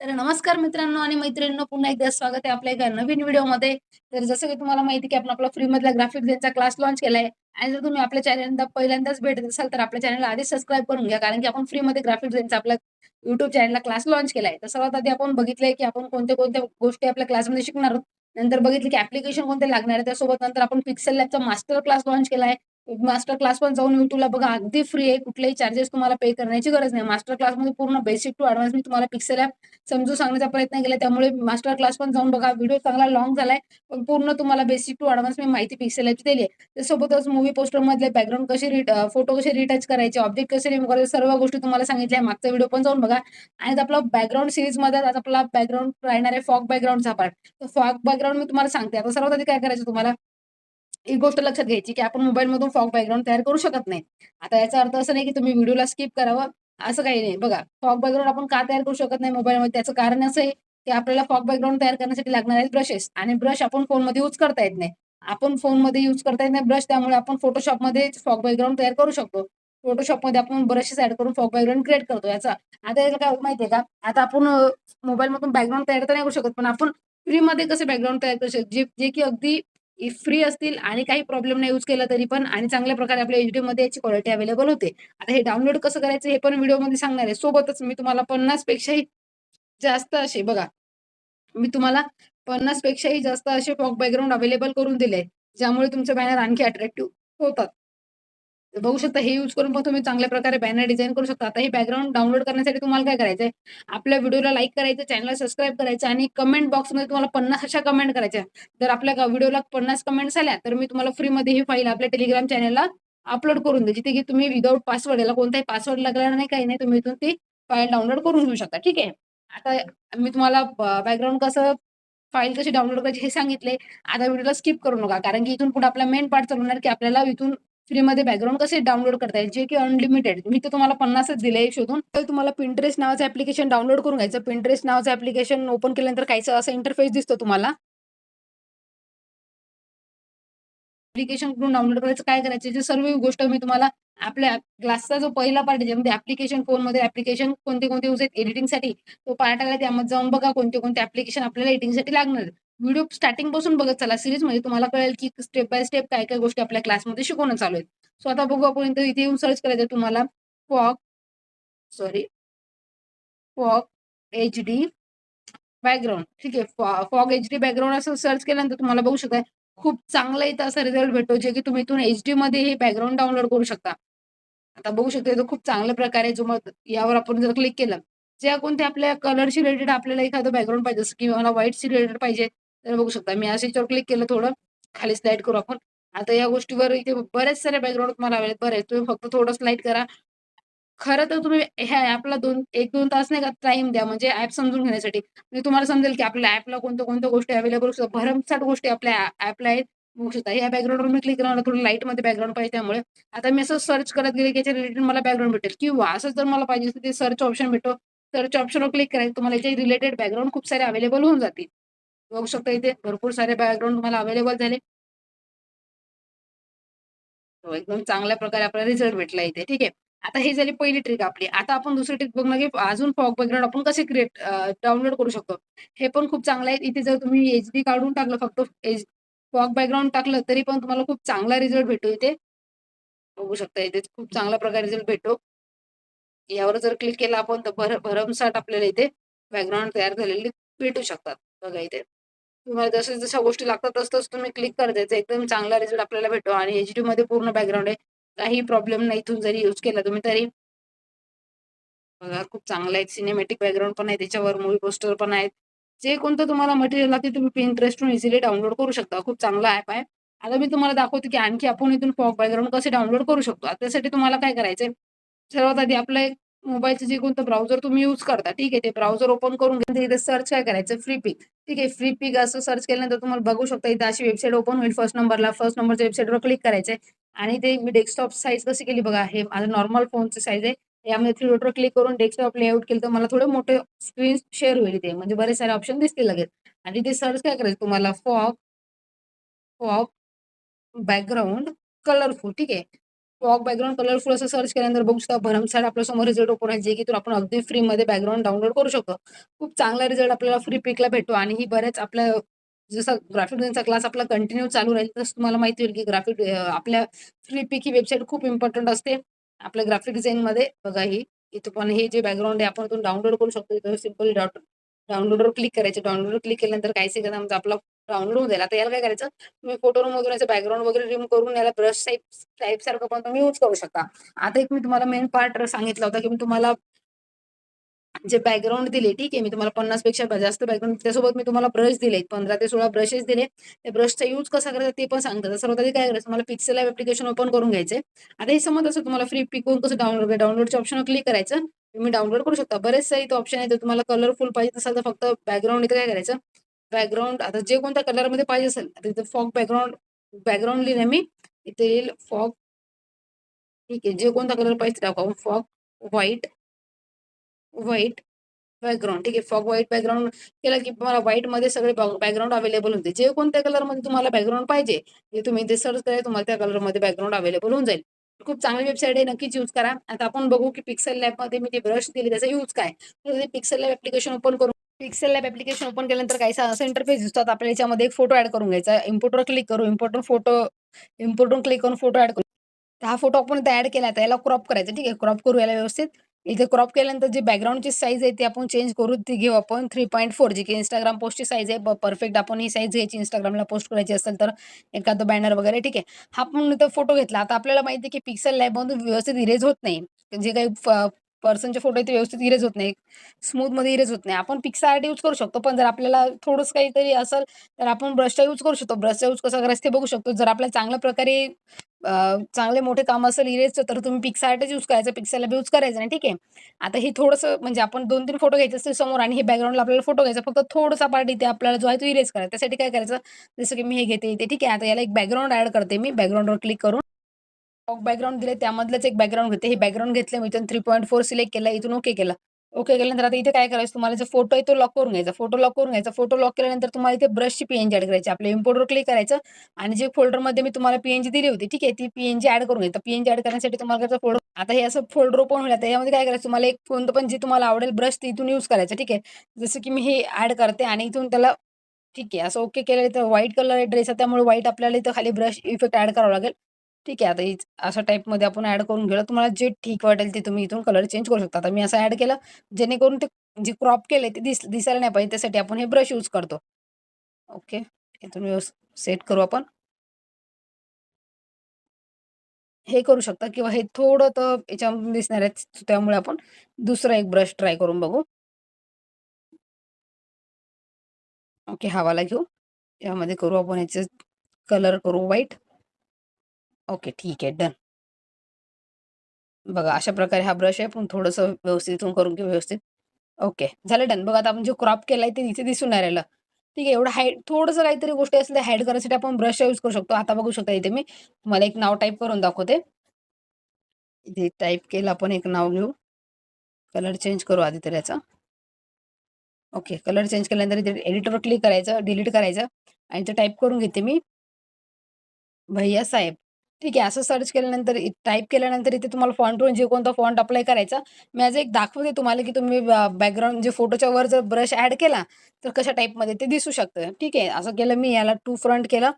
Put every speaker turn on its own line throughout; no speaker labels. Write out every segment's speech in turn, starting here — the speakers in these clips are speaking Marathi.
तर नमस्कार मित्रांनो आणि मैत्रिणींनो पुन्हा एकदा स्वागत आहे आपल्या एका नवीन व्हिडिओमध्ये. तर जसं की तुम्हाला माहिती की आपण आपला फ्रीमधला ग्राफिक डिझाईनचा क्लास लॉन्च केलाय. आणि जर तुम्ही आपल्या चॅनलला पहिल्यांदाच भेटत असाल तर आपल्या चॅनलला आधी सबस्क्राईब करून घ्या. कारण की आपण फ्रीमध्ये ग्राफिक डिझाईनचा आपला युट्यूब चॅनलला क्लास लॉन्च केलाय. तर सर्वात आधी आपण बघितलंय की आपण कोणत्या कोणत्या गोष्टी आपल्या क्लासमध्ये शिकणार आहोत. नंतर बघितलं की ऍप्लिकेशन कोणते लागणार आहे त्यासोबत नंतर आपण पिक्सेल लॅबचा मास्टर क्लास लॉन्च केलाय. मास्टर क्लास पण जाऊन युट्यूबला बघा अगदी फ्री आहे. कुठलेही चार्जेस तुम्हाला पे करण्याची गरज नाही. मास्टर क्लासमध्ये पूर्ण बेसिक टू ॲडव्हान्स मी तुम्हाला पिक्सेल ॲप समजून सांगण्याचा प्रयत्न केला. त्यामुळे मास्टर क्लास पण जाऊन बघा. व्हिडिओ चांगला लॉंग झालाय. पण पूर्ण तुम्हाला बेसिक टू ॲडव्हान्स मी माहिती पिक्सेल ॲपची दिली आहे. त्यासोबतच मूवी पोस्टरमधले बॅकग्राऊंड कसे रिट फोटो कसे रिटच करायचे ऑब्जेक्ट कसे रिमूव्ह करायचे सर्व गोष्टी तुम्हाला सांगितल्या मागचा व्हिडिओ पण जाऊन बघा. आणि आपला बॅकग्राऊंड सिरीजमध्ये आज आपला बॅकग्राऊंड राहणार आहे फॉग बॅकग्राऊंडचा पार्ट तर फॉक बॅकग्राऊंड मी तुम्हाला सांगते. आता सर्वात आधी काय करायचं तुम्हाला? एक गोष्ट लक्षात घ्यायची की आपण मोबाईलमधून फॉग बॅकग्राऊंड तयार करू शकत नाही. आता याचा अर्थ असं नाही की तुम्ही व्हिडिओला स्किप करावं असं काही नाही. बघा फॉग बॅकग्राऊंड आपण का तयार करू शकत नाही मोबाईलमध्ये त्याचं कारण असं आहे की आपल्याला फॉग बॅकग्राऊंड तयार करण्यासाठी लागणार आहेत ब्रशेस आणि ब्रश आपण फोनमध्ये यूज करता येत नाही. आपण फोनमध्ये यूज करता येत नाही ब्रश त्यामुळे आपण फोटोशॉपमध्ये फॉग बॅकग्राऊंड तयार करू शकतो. फोटोशॉपमध्ये आपण ब्रशेस ऍड करून फॉग बॅकग्राऊंड क्रिएट करतो. याचा आता याला काय माहितीये का? आता आपण मोबाईलमधून बॅकग्राऊंड तयार तर नाही करू शकत पण आपण फ्रीमध्ये कसे बॅकग्राऊंड तयार करू शकतो? जे जे की अगदी फ्री असतील आणि काही प्रॉब्लेम नाही यूज केला तरी पण आणि चांगल्या प्रकारे आपल्या एचडी मध्ये याची क्वालिटी अवेलेबल होते. आता हे डाउनलोड कसं करायचं हे पण व्हिडिओमध्ये सांगणार आहे. सोबतच मी तुम्हाला पन्नास पेक्षाही जास्त असे बघा मी तुम्हाला पन्नास पेक्षाही जास्त असे फॉक बॅकग्राऊंड अवेलेबल करून दिले ज्यामुळे तुमचे बॅनर आणखी अट्रॅक्टिव्ह होतात. बघू शकता हे यूज करून पण तुम्ही चांगल्या प्रकारे बॅनर डिझाईन करू शकता. आता हे बॅकग्राऊंड डाउनलोड करण्यासाठी तुम्हाला काय करायचंय? आपल्या व्हिडिओला लाईक करायचं चॅनलला सबस्क्राईब करायचं आणि कमेंट बॉक्समध्ये तुम्हाला पन्नास अशा कमेंट करायच्या. जर आपल्या व्हिडिओला पन्नास कमेंट्स आल्या तर मी तुम्हाला फ्रीमध्ये ही फाईल आपल्या टेलिग्राम चॅनलला अपलोड करून दे जिथे की तुम्ही विदाऊट पासवर्ड याला कोणताही पासवर्ड लागला नाही काही नाही तुम्ही इथून ती फाईल डाउनलोड करून घेऊ शकता. ठीक आहे? आता मी तुम्हाला बॅकग्राऊंड कसं फाईल कशी डाउनलोड करायची हे सांगितले आता व्हिडिओला स्किप करू नका. कारण की इथून पुढे आपला मेन पार्ट चालवणार की आपल्याला इथून फ्रीमध्ये बॅकग्राऊंड कसे डाउनलोड करता येईल? जे की अनलिमिटेड मी तर तुम्हाला पन्नासच दिले शोधून. तर तुम्हाला पिंटरेस्ट नावाचं ऍप्लिकेशन डाउनलोड करून घ्यायचं. पिंटरेस्ट नावाचं ऍप्लिकेशन ओपन केल्यानंतर काहीच असं इंटरफेस दिसतो तुम्हाला. ऍप्लिकेशन करून डाउनलोड करायचं काय करायचं? जे सर्व गोष्ट मी तुम्हाला आपल्या क्लासचा जो पहिला पार्ट आहे ज्यामध्ये ऍप्लिकेशन फोनमध्ये ऍप्लिकेशन कोणते कोणते यूज आहेत एडिटिंगसाठी तो पार्ट आला त्यामध्ये जाऊन बघा कोणते कोणते ऍप्लिकेशन आपल्याला एडिटिंगसाठी लागणार. व्हिडिओ स्टार्टिंगपासून बघत चला. सिरीजमध्ये तुम्हाला कळेल की स्टेप बाय स्टेप काय काय गोष्टी आपल्या क्लासमध्ये शिकवणं चालू आहेत. सो आता बघू आपण इथे इथे येऊन सर्च करायचं तुम्हाला. Fog sorry fog H D background ठीक आहे. फॉग एच डी बॅकग्राऊंड असं सर्च केल्यानंतर तुम्हाला बघू शकता खूप चांगला इथं असा रिझल्ट भेटतो जे की तुम्ही इथून एच डी मध्ये हे बॅकग्राऊंड डाउनलोड करू शकता. आता बघू शकता इथं खूप चांगल्या प्रकारे जो मग यावर आपण जर क्लिक केलं ज्या कोणत्या आपल्या कलरशी रिलेटेड आपल्याला एखादं बॅकग्राऊंड पाहिजे जसं की मला व्हाईटशी रिलेटेड पाहिजे तर बघू शकता मी असे याच्यावर क्लिक केलं थोडं खाली स्लाइड करू आपण. आता या गोष्टीवर इथे बरेच सारे बॅकग्राऊंड तुम्हाला अवेलेबल बरेच. तुम्ही फक्त थोडं स्लाइड करा. खरं तर तुम्ही ह्या ऍपला दोन एक दोन तास नाही का टाइम द्या म्हणजे ऍप समजून घेण्यासाठी. म्हणजे तुम्हाला समजेल की आपल्या ऍपला कोणत्या कोणत्या गोष्टी अवेलेबल भरमसाठ गोष्टी आपल्या ऍपला आहेत. बघू शकता या बॅकग्राऊंडवर मी क्लिक करणार थोडं लाईटमध्ये बॅकग्राऊंड पाहिजे त्यामुळे. आता मी असं सर्च करत गेले की याच्या रिलेटेड मला बॅकग्राऊंड भेटेल. किंवा असं जर मला पाहिजे ते सर्च ऑप्शन भेटतो सर्च ऑप्शनवर क्लिक करायचं तुम्हाला याचे रिलेटेड बॅकग्राऊंड खूप सारे अवेलेबल होऊन जातील. बघू शकता इथे भरपूर सारे बॅकग्राऊंड तुम्हाला अवेलेबल झाले. हो, एकदम चांगल्या प्रकारे आपल्याला रिझल्ट भेटला इथे ठीक आहे. आता हे झाली पहिली ट्रिक आपली. आता आपण दुसरी ट्रिक बघणार की अजून फॉग बॅकग्राऊंड आपण कसे क्रिएट डाउनलोड करू शकतो? हे पण खूप चांगलं आहे. इथे जर तुम्ही एच डी काढून टाकलं फक्त एच फॉग बॅकग्राऊंड टाकलं तरी पण तुम्हाला खूप चांगला रिझल्ट भेटतो इथे. बघू शकता इथे खूप चांगल्या प्रकारे रिझल्ट भेटतो. यावर जर क्लिक केला आपण तर भर भरमसाठ आपल्याला इथे बॅकग्राऊंड तयार झालेले भेटू शकतात. बघा इथे. तुम्हाला जसं जशा गोष्टी लागतात तसं तुम्ही क्लिक कर द्यायचं एकदम चांगला रिझल्ट आपल्याला भेटतो आणि एच डी मध्ये पूर्ण बॅकग्राऊंड आहे. काही प्रॉब्लेम नाही. इथून जरी यूज केला तुम्ही तरी. बघा खूप चांगला आहे. सिनेमॅटिक बॅकग्राऊंड पण आहे. त्याच्यावर मूवी पोस्टर पण आहेत. जे कोणतं तुम्हाला मटेरियल लागते तुम्ही पिंटरेस्टून इझिली डाउनलोड करू शकता. खूप चांगला ॲप आहे. आता मी तुम्हाला दाखवतो की आणखी आपण इथून फॉग बॅकग्राऊंड कसे डाउनलोड करू शकतो. त्यासाठी तुम्हाला काय करायचंय? सर्वात आधी आपलं एक मोबाईलचं जे कोणतं ब्राउझर तुम्ही यूज करता ठीक आहे ते ब्राउझर ओपन करून घेऊन इथे सर्च काय करायचं? फ्री पिक ठीक आहे फ्री पिक असं सर्च केल्यानंतर तुम्हाला बघू शकता इथे अशी वेबसाईट ओपन होईल फर्स्ट नंबरला फर्स्ट नंबरच्या वेबसाईटवर क्लिक करायचंय. आणि ते मी डेस्कटॉप साईज कशी केली बघा हे माझं नॉर्मल फोनची साईज आहे. यामध्ये थ्री डॉटवर क्लिक करून डेस्कटॉप लेआउट केलं तर मला थोडं मोठे स्क्रीन शेअर होईल ते म्हणजे बरेच सारे ऑप्शन दिसतील लगेच. आणि ते सर्च काय करायचं तुम्हाला? फॉप फॉप बॅकग्राऊंड कलरफुल ठीक आहे. वॉक बॅकग्राऊंड कलरफुल असं सर्च केल्यानंतर बघू शकता भरमसाठ आपल्यासमोर रिझल्ट ओपन आहे जे की आपण अगदी फ्रीमध्ये बॅकग्राऊंड डाउनलोड करू शकतो. खूप चांगला रिझल्ट आपल्याला फ्री पिकला भेटतो आणि ही बऱ्याच आपल्या जसं ग्राफिक डिझाईनचा क्लास आपला कंटिन्यू चालू राहील तसं तुम्हाला माहिती होईल की ग्राफिक आपल्या फ्री पिक ही वेबसाईट खूप इम्पॉर्टंट असते. आपल्या ग्राफिक डिझाईनमध्ये बघा ही इथं पण हे जे बॅकग्राऊंड आहे आपण इथून डाउनलोड करू शकतो. इथं सिंपल डॉट डाउनलोडवर क्लिक करायचं. डाउनलोडवर क्लिक केल्यानंतर काय सेकंद आपला डाउनलोड होऊन जाईल आता याला काय करायचं? तुम्ही फोटो रूम मधून याचं बॅकग्राऊंड वगैरे रिमूव्ह करून याला ब्रश टाईप टाईप सारखं पण तुम्ही यूज करू शकता. आता एक मी तुम्हाला मेन पार्ट सांगितला होता की मी तुम्हाला जे बॅकग्राऊंड दिले ठीक आहे मी तुम्हाला पन्नासपेक्षा जास्त बॅकग्राऊंड त्यासोबत मी तुम्हाला ब्रश दिले पंधरा ते सोळा ब्रशेस दिले. त्या ब्रशचा यूज कसा करायचा ते पण सांगतात. सर्वात आधी काय करायचं तुम्हाला पिक्सेल ऍप्लिकेशन ओपन करून घ्यायचे आता हे समज असं तुम्हाला फ्री पिकवून कसं डाउनलोड डाउनलोडच्या ऑप्शनवर क्लिक करायचं. तुम्ही डाउनलोड करू शकता. बरेचसा इथं ऑप्शन आहे तर तुम्हाला कलरफुल पाहिजे असेल तर फक्त बॅकग्राऊंड इथं काय करायचं? बॅकग्राऊंड आता जे कोणत्या कलरमध्ये पाहिजे असेल आता इथं फॉग बॅकग्राऊंड बॅकग्राऊंड लिहिले मी. इथे येईल फॉग ठीक आहे जे कोणता कलर पाहिजे टाकू फॉग व्हाईट व्हाईट बॅकग्राऊंड ठीक आहे फॉग व्हाईट बॅकग्राऊंड केलं की तुम्हाला व्हाईटमध्ये सगळे बॅकग्राऊंड अवेलेबल होते. जे कोणत्या कलरमध्ये तुम्हाला बॅकग्राऊंड पाहिजे ते तुम्ही इथे सर्च करा तुम्हाला त्या कलरमध्ये बॅकग्राऊंड अवेलेबल होऊन जाईल. खूप चांगली वेबसाईट आहे नक्कीच यूज करा. आता आपण बघू की पिक्सल लॅबमध्ये मी ते ब्रश दिले त्याचा यूज काय? तर पिक्सल लॅब ऍप्लिकेशन ओपन करून पिक्सेल लॅब ऍप्लिकेशन ओपन केल्यानंतर काही असं इंटरफेस दिसतात. आपल्याला याच्यामध्ये एक फोटो ऍड करून घ्यायचा. इम्पोर्टवर क्लिक करू. इम्पोर्टवर फोटो इम्पोर्टवर क्लिक करून फोटो ऍड करू. हा फोटो आपण इथे ऍड केला. तर याला क्रॉप करायचा. ठीक आहे? क्रॉप करू याला व्यवस्थित. इथे क्रॉप केल्यानंतर जी बॅकग्राऊंडची साईज आहे ती आपण चेंज करू. ती घेऊ आपण थ्री पॉईंट फोर जी की इंस्टाग्राम पोस्टची साईज आहे. परफेक्ट आपण ही साईज घ्यायची. इंस्टाग्रामला पोस्ट करायची असेल तर एखादं बॅनर वगैरे. ठीक आहे? हा आपण इथं फोटो घेतला. आता आपल्याला माहिती आहे की पिक्सल लॅबमधून व्यवस्थित इरेज होत नाही. जे काही पर्सनचे फोटो ते व्यवस्थित इरेज होत नाही स्मूथमध्ये इरेज होत नाही. आपण पिक्सा आर्ट यूज करू शकतो पण जर आपल्याला थोडंसं काहीतरी असेल तर आपण ब्रशचा यूज करू शकतो. ब्रशचा यूज कसा करायचं ते बघू शकतो. जर आपल्याला चांगल्या प्रकारे चांगले मोठे काम असेल इरेजचं तर तुम्ही पिक्सा आर्टच यूज करायचं. पिक्सल यूज करायचं नाही ठीक आहे? आता हे थोडंसं म्हणजे आपण दोन तीन फोटो घ्यायचे असतील समोर आणि हे बॅकग्राऊंडला आपल्याला फोटो घ्यायचा फक्त थोडासा पार्ट इथे आपल्याला जो आहे तो इरेज करायचा. त्यासाठी काय करायचं? जसं की मी हे घेते इथे ठीक आहे? आता याला एक बॅकग्राऊंड ऍड करते मी. बॅकग्राऊंडवर क्लिक करून बॅकग्राऊंड दिले त्यामधलंच एक बॅकग्राऊंड घेते हे बॅकग्राऊंड घेतलं मी इथून थ्री पॉईंट फोर सिलेक्ट केला इथून ओके केला. ओके केल्यानंतर आता इथे काय करायचं? तुम्हाला जो फोटो आहे तो लॉक करून घ्यायचा. फोटो लॉक करून घ्यायचा. फोटो लॉक केल्यानंतर तुम्हाला इथे ब्रशची पीएनजी ऍड करायची. आपल्या इम्पोर्टवर क्लिक करायचं आणि जे फोल्डरमध्ये मी तुम्हाला पीएनजी दिली होती ठीक आहे ती पीएनजी ऍड करून घ्यायचं. पीएनजी ऍड करण्यासाठी तुम्हाला करायचं फोल्डर आता हे असं फोल्डर ओपन होईल. आता यामध्ये काय करायचं? तुम्हाला एक कोणतं पण जे तुम्हाला आवडेल ब्रश इथून यूज करायचं ठीक आहे. जसं की मी हे ऍड करते आणि इथून त्याला ठीक आहे असं ओके केलं तर व्हाईट कलर ड्रेस आहे त्यामुळे व्हाईट आपल्याला इथं खाली ब्रश इफेक्ट ऍड करावं लागेल. ठीक आहे. आता हीच अशा टाईपमध्ये आपण ऍड करून गेलो तुम्हाला जे ठीक वाटेल ते तुम्ही इथून कलर चेंज करू शकता. आता मी असं ऍड केलं जेणेकरून ते जे क्रॉप केले ते दिस दिसायला नाही पाहिजे. त्यासाठी आपण हे ब्रश यूज करतो. ओके. इथून व्यवस्थित सेट करू आपण. हे करू शकता किंवा हे थोडं तर याच्यामध्ये दिसणार आहे. त्यामुळे आपण दुसरा एक ब्रश ट्राय करून बघू. ओके. हवाला घेऊ. यामध्ये करू आपण याचे कलर करू व्हाईट ओके ठीक आहे डन. बघा अशा प्रकारे हा ब्रश आहे पण थोडंसं व्यवस्थित इथून करून घेऊ व्यवस्थित. ओके झालं डन. बघा आता आपण जे क्रॉप केलाय ते इथे दिसून नाही राहिलं. ठीक आहे एवढं हाईड थोडंसं काहीतरी गोष्टी असल्या तर हाईड करायसाठी आपण ब्रश यूज करू शकतो. आता बघू शकता इथे मी तुम्हाला एक नाव टाईप करून दाखवते. इथे टाईप केलं आपण एक नाव घेऊ. कलर चेंज करू आधी तर याचा. ओके कलर चेंज केल्यानंतर इथे एडिटवर क्लिक करायचं डिलीट करायचं. आणि ते टाईप करून घेते मी. भैया साहेब. ठीक आहे असं सर्च केल्यानंतर टाईप केल्यानंतर इथे तुम्हाला फॉन्टवरून जे कोणता फॉन्ट अप्लाय करायचा मी आज एक दाखवते तुम्हाला की तुम्ही बॅकग्राऊंड जे फोटोच्या वर जर ब्रश ऍड केला तर कशा टाईपमध्ये ते दिसू शकतं. ठीक आहे असं केलं मी याला टू फ्रंट केलं.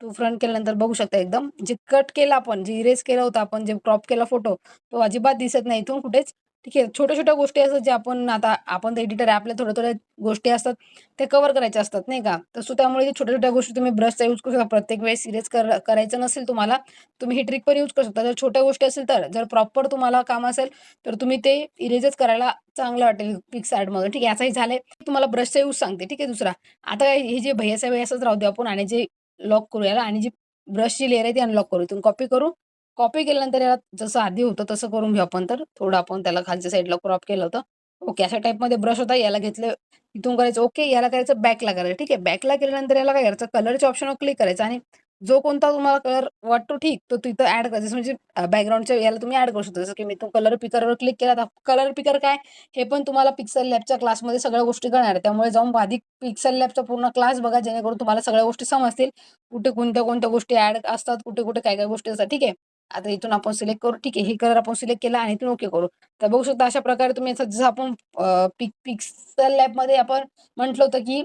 टू फ्रंट केल्यानंतर बघू शकता एकदम जे कट केला आपण जे इरेज केलं होतं आपण जे क्रॉप केला फोटो तो अजिबात दिसत नाही इथून कुठेच. ठीक आहे छोट्या छोट्या गोष्टी असतात जे आपण आता आपण तर एडिटर आहे आपल्या थोड्या थोड्या गोष्टी असतात ते कव्हर करायच्या असतात नाही का? तर त्यामुळे छोट्या छोट्या गोष्टी तुम्ही ब्रशचा यूज करू शकता. प्रत्येक वेळेस सिरियस कर करायचं नसेल तुम्हाला तुम्ही ही ट्रिक पण यूज करू शकता. जर छोट्या गोष्टी असेल तर जर प्रॉपर तुम्हाला काम असेल तर तुम्ही ते इरेजच करायला चांगलं वाटेल पिक्स आर्टमध्ये ठीक आहे असंही झालंय. तुम्हाला ब्रशचा यूज सांगते. ठीक आहे दुसरा. आता हे जे भैयाचा असंच राहू दे आपण आणि जे लॉक करू याला आणि जी ब्रशची लेअर आहे ती अनलॉक करू इथून कॉपी करू कॉपी केल्यानंतर याला जसं आधी होतं तसं करून घेऊ आपण. तर थोडं आपण त्याला खालच्या साईडला क्रॉप केलं होतं. ओके अशा टाईपमध्ये ब्रश होता. याला घेतलं इथून करायचं ओके याला करायचं बॅकला करायचं. ठीक आहे बॅकला केल्यानंतर याला काय करायचं? कलरच्या ऑप्शनवर क्लिक करायचं. आणि जो कोणता तुम्हाला कलर वाटतो ठीक तो तिथं ऍड करायचं म्हणजे बॅकग्राऊंडच्या याला तुम्ही ऍड करू शकता. जसं की मी तो कलर पिकरवर क्लिक केला. तर कलर पिकर काय? हे पण तुम्हाला पिक्सल लॅबच्या क्लासमध्ये सगळ्या गोष्टी करणार आहे. त्यामुळे जाऊन आधी पिक्सल लॅबचा पूर्ण क्लास बघा. जेणेकरून तुम्हाला सगळ्या गोष्टी समजतील. कुठे कोणत्या कोणत्या गोष्टी ऍड असतात कुठे कुठे काय काय गोष्टी असतात. ठीक आहे? आता इथून आपण सिलेक्ट करू. ठीक आहे हे कलर आपण सिलेक्ट केला आणि इथून ओके करू. तर बघू शकता अशा प्रकारे तुम्ही जसं आपण पिक पिक्सल लॅबमध्ये आपण म्हटलं होतं की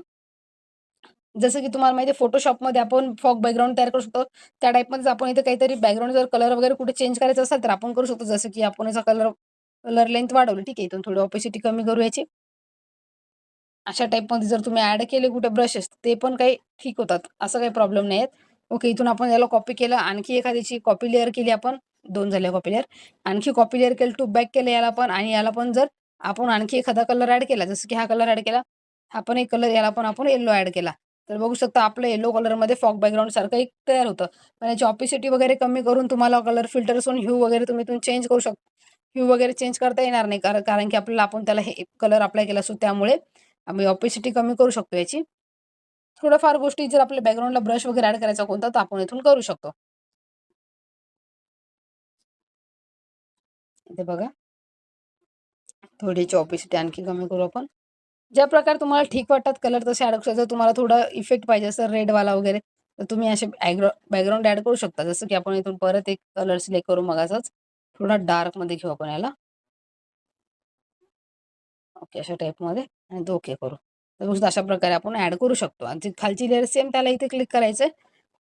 जसं की तुम्हाला माहिती आहे फोटोशॉपमध्ये आपण फॉग बॅकग्राऊंड तयार करू शकतो. त्या टाईपमध्ये आपण इथे काहीतरी बॅकग्राऊंड जर कलर वगैरे कुठे चेंज करायचं असेल तर आपण करू शकतो. जसं की आपण याचा कलर कलर लेंथ वाढवली. ठीक आहे इथून थोडी ऑपेसिटी कमी करू याची. अशा टाईपमध्ये जर तुम्ही ॲड केले कुठे ब्रशेस ते पण काही ठीक होतात. असं काही प्रॉब्लेम नाही आहेत. ओके इथून आपण याला कॉपी केलं. आणखी एखाद्याची कॉपी लेअर केली आपण. दोन झाल्या कॉपी लेअर आणखी कॉपी लेअर केलं टू बॅक केलं याला पण आणि याला पण जर आपण आणखी एखादा कलर ॲड केला जसं की हा कलर ॲड केला हा पण एक कलर याला पण आपण येल्लो ॲड केला. तर बघू शकता आपलं येलो कलरमध्ये फॉग बॅकग्राऊंड सारखं एक तयार होतं. पण याची ऑपिसिटी वगैरे कमी करून तुम्हाला कलर फिल्टर्सून ह्यू वगैरे तुम्ही चेंज करू शकता ह्यू वगैरे चेंज करता येणार नाही. कारण कारण की आपल्याला आपण त्याला हे कलर अप्लाय केला असतो त्यामुळे आम्ही ऑपिसिटी कमी करू शकतो याची. थोडंफार गोष्टी जर आपल्या बॅकग्राऊंडला ब्रश वगैरे ऍड करायचा कोणता तर आपण इथून करू शकतो. इथे बघा. थोडीची ऑपिसिटी आणखी कमी करू आपण. ज्या प्रकारे तुम्हाला ठीक वाटतात कलर तसे ऍड करू जर तुम्हाला थोडा इफेक्ट पाहिजे असं रेडवाला वगैरे तर तुम्ही असे बॅकग्राऊंड ऍड करू शकता. जसं की आपण इथून परत एक कलर सिलेक्ट करू मग असंच थोडा डार्कमध्ये घेऊ आपण याला. ओके अशा टाईपमध्ये आणि ओके करू. तर अशा प्रकारे आपण ऍड करू शकतो. आणि खालची लेअर सेम त्याला इथे क्लिक करायचं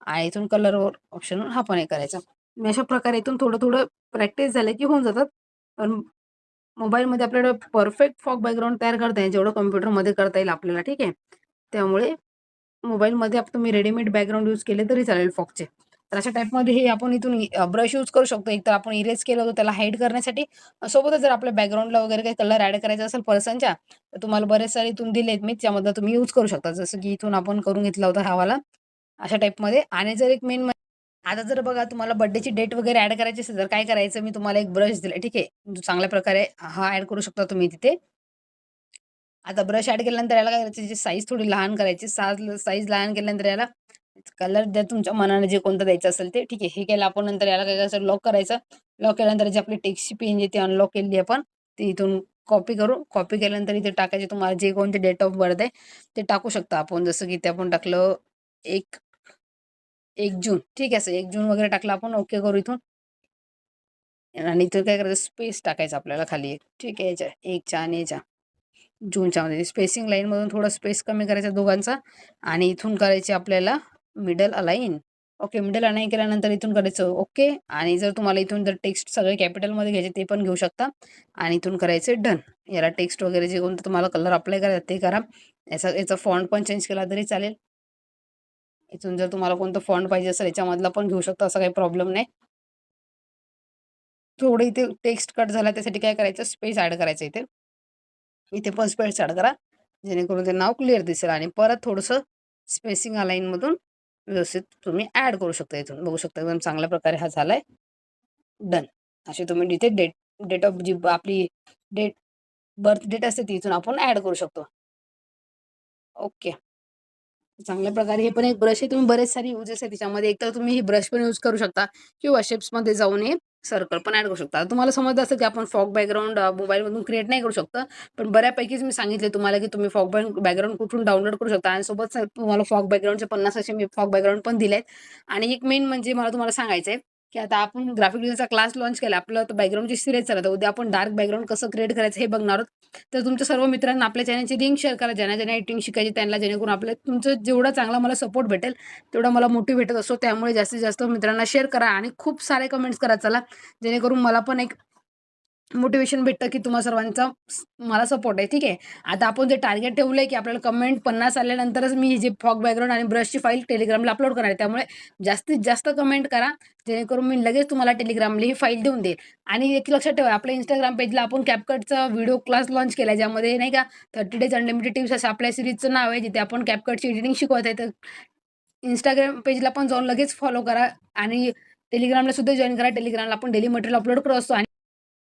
आणि इथून कलरवर ऑप्शन हा पण हे करायचा. मी अशा प्रकारे इथून थोडं थोडं प्रॅक्टिस झालं की होऊन जातात. पण मोबाईलमध्ये आपल्याला परफेक्ट फॉग बॅकग्राऊंड तयार करता येईल जेवढं कम्प्युटरमध्ये करता येईल आपल्याला ठीक आहे? त्यामुळे मोबाईलमध्ये तुम्ही रेडीमेड बॅकग्राऊंड यूज केले तरी चालेल फॉगचे तर अशा टाईपमध्ये हे आपण इथून ब्रश यूज करू शकतो. एक तर आपण इरेज केलं होतं त्याला हाईड करण्यासाठी. सोबतच जर आपल्या बॅकग्राऊंडला वगैरे काही कलर ॲड करायचा असेल पर्सनच्या तर तुम्हाला बरेच सारे इथून दिलेत मी त्यामध्ये तुम्ही यूज करू शकता. जसं की इथून आपण करून घेतला होता हावाला अशा टाईपमध्ये आणि जर एक मेन म्हणजे, आता जर बघा तुम्हाला बड्डेची डेट वगैरे ॲड करायची असेल तर काय करायचं? मी तुम्हाला एक ब्रश दिला. ठीक आहे? चांगल्या प्रकारे हा ॲड करू शकता तुम्ही तिथे. आता ब्रश ॲड केल्यानंतर याला काय करायचं? साईज थोडी लहान करायची. साज साईज लहान केल्यानंतर याला कलर द्या तुमच्या मनाने जे कोणतं द्यायचं असेल ते ठीक आहे हे केलं आपण नंतर याला काय करायचं लॉक करायचं. लॉक केल्यानंतर जी आपली टेक्स्टची पेन जे ती अनलॉक केली आपण ती इथून कॉपी करू कॉपी केल्यानंतर इथे टाकायचे तुम्हाला जे कोणते डेट ऑफ बर्थ आहे ते टाकू शकता आपण. जसं की ते आपण टाकलं एक एक जून ठीक आहे सर एक जून वगैरे टाकलं आपण ओके करू इथून. आणि इथं काय करायचं स्पेस टाकायचं आपल्याला खाली ठीक आहे याच्या एकच्या आणि याच्या जूनच्या मध्ये. स्पेसिंग लाईनमधून थोडं स्पेस कमी करायचा दोघांचा आणि इथून करायचे आपल्याला middle align okay middle align केल्यानंतर इथून करायचं ओके आणि जर तुम्हाला इथून जर टेक्स्ट सगळे कॅपिटलमध्ये घ्यायचे ते पण घेऊ शकता. आणि इथून करायचे डन याला टेक्स्ट वगैरे जे कोणतं तुम्हाला कलर अप्लाय करायचा ते करा. याचा याचा फॉन्ट पण चेंज केला तरी चालेल. इथून जर तुम्हाला कोणतं फॉन्ट पाहिजे असेल याच्यामधला पण घेऊ शकता असा काही प्रॉब्लेम नाही. थोडं इथे टेक्स्ट कट झाला त्यासाठी काय करायचं? स्पेस ॲड करायचं इथे. इथे पण स्पेस ॲड करा. जेणेकरून ते नाव क्लिअर दिसेल. आणि परत थोडंसं स्पेसिंग अलाईनमधून व्यवस्थित तुम्ही ॲड करू शकता इथून. बघू शकता एकदम चांगल्या प्रकारे हा झाला आहे डन असे तुम्ही इथे डेट डेट ऑफ जी आपली डेट बर्थ डेट असते ती इथून आपण ॲड करू शकतो. ओके चांगल्या प्रकारे हे पण एक ब्रश आहे. तुम्ही बरेच सारे युजेस आहे त्याच्यामध्ये एक तर तुम्ही ही ब्रश पण यूज करू शकता किंवा शेप्समध्ये जाऊन हे सर्कल पण ॲड करू शकता. तुम्हाला समजलं असतं की आपण फॉग बॅकग्राऊंड मोबाईलमधून क्रिएट नाही करू शकतं पण बऱ्यापैकीच मी सांगितले तुम्हाला की तुम्ही फॉग बॅकग्राऊंड कुठून डाउनलोड करू शकता. आणि सोबत तुम्हाला फॉग बॅकग्राऊंडचे पन्नास असे मी फॉग बॅकग्राऊंड पण दिले आहेत आणि एक मेन म्हणजे मला तुम्हाला सांगायचं आहे की आता आपण ग्राफिक डिझाईनचा क्लास लॉन्च केला आपलं तर बॅकग्राऊंडची सिरीज चालत उद्या आपण डार्क बॅकग्राऊंड कसं क्रिएट करायचं हे बघणार आहोत. तर तुमच्या सर्व मित्रांना आपल्या चॅनलची लिंक शेअर करा. ज्यांना ज्यांना एडिटिंग शिकायची त्यांना जेणेकरून आपल्या तुमचं जेवढा चांगला मला सपोर्ट भेटेल तेवढा मला मोटिवेट असतो त्यामुळे जास्तीत जास्त मित्रांना शेअर करा आणि खूप सारे कमेंट्स करा. चला जेणेकरून मला पण एक मोटिवेशन भेटतं की तुम्हा सर्वांचा मला सपोर्ट आहे. ठीक आहे? आता आपण जे टार्गेट ठेवलं आहे की आपल्याला कमेंट पन्नास आल्यानंतरच मी जे फॉग बॅकग्राऊंड आणि ब्रशची फाईल टेलिग्रामला अपलोड करणार आहे. त्यामुळे जास्तीत जास्त कमेंट करा. जेणेकरून मी लगेच तुम्हाला टेलिग्रामला ही फाईल देऊन देईल. आणि एक लक्षात ठेवा आपल्या इंस्टाग्राम पेजला आपण कॅपकटचा व्हिडिओ क्लास लॉन्च केला ज्यामध्ये नाही का थर्टी डेज अनलिमिटेड टिप्स असं आपल्या सिरीजचं नाव आहे जिथे आपण कॅपकटची एडिटिंग शिकवत आहे. तर इंस्टाग्राम पेजला पण जाऊन लगेच फॉलो करा आणि टेलिग्रामला सुद्धा जॉईन करा. टेलिग्रामला आपण डेली मटेरियल अपलोड करत असतो. आणि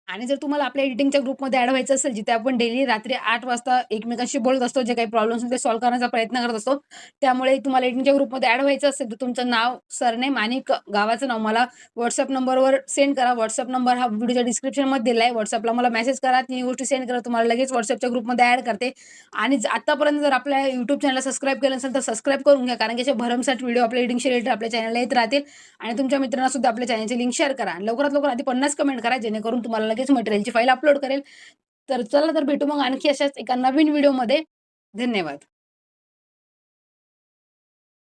आणि जर तुम्हाला आपल्या एडिटिंगच्या ग्रुपमध्ये ॲड व्हायचं असेल, जिथे आपण डेली रात्री आठ वाजता एकमेकांशी बोलत असतो, जे काही प्रॉब्लेम्स ते सॉल्व्ह करण्याचा प्रयत्न करत असतो. त्यामुळे तुम्हाला एडिटिंगच्या ग्रुपमध्ये ॲड व्हायचं असेल, तर तुमचं नाव, सरनेम आणि क गावाचं नाव मला व्हॉट्सअप नंबरवर सेंड करा. व्हॉट्सअप नंबर हा व्हिडिओच्या डिस्क्रिप्शनमध्ये दिला आहे. व्हॉट्सअपला मला मेसेज करा. ती गोष्टी सेंड करा. तुम्हाला लगेच व्हॉट्सअपच्या ग्रुपमध्ये ॲड करते. आणि आतापर्यंत जर आपल्या यूट्यूब चॅनलला सबस्क्राईब केलं असेल तर सबस्क्राईब करून घ्या. कारण की असे भरमसाठ व्हिडिओ आपल्या एडिटिंगशी रिलेटेड आपल्या चॅनलला येत राहतील. आणि तुमच्या मित्रांना सुद्धा आपल्या चॅनलची लिंक शेअर करा. लवकरात लवकर आधी 50 कमेंट करा, जेणेकरून तुम्हाला लगेच मटेरियलची फाईल अपलोड करेल. तर चला तर भेटू मग आणखी अशाच एका नवीन व्हिडिओमध्ये. धन्यवाद.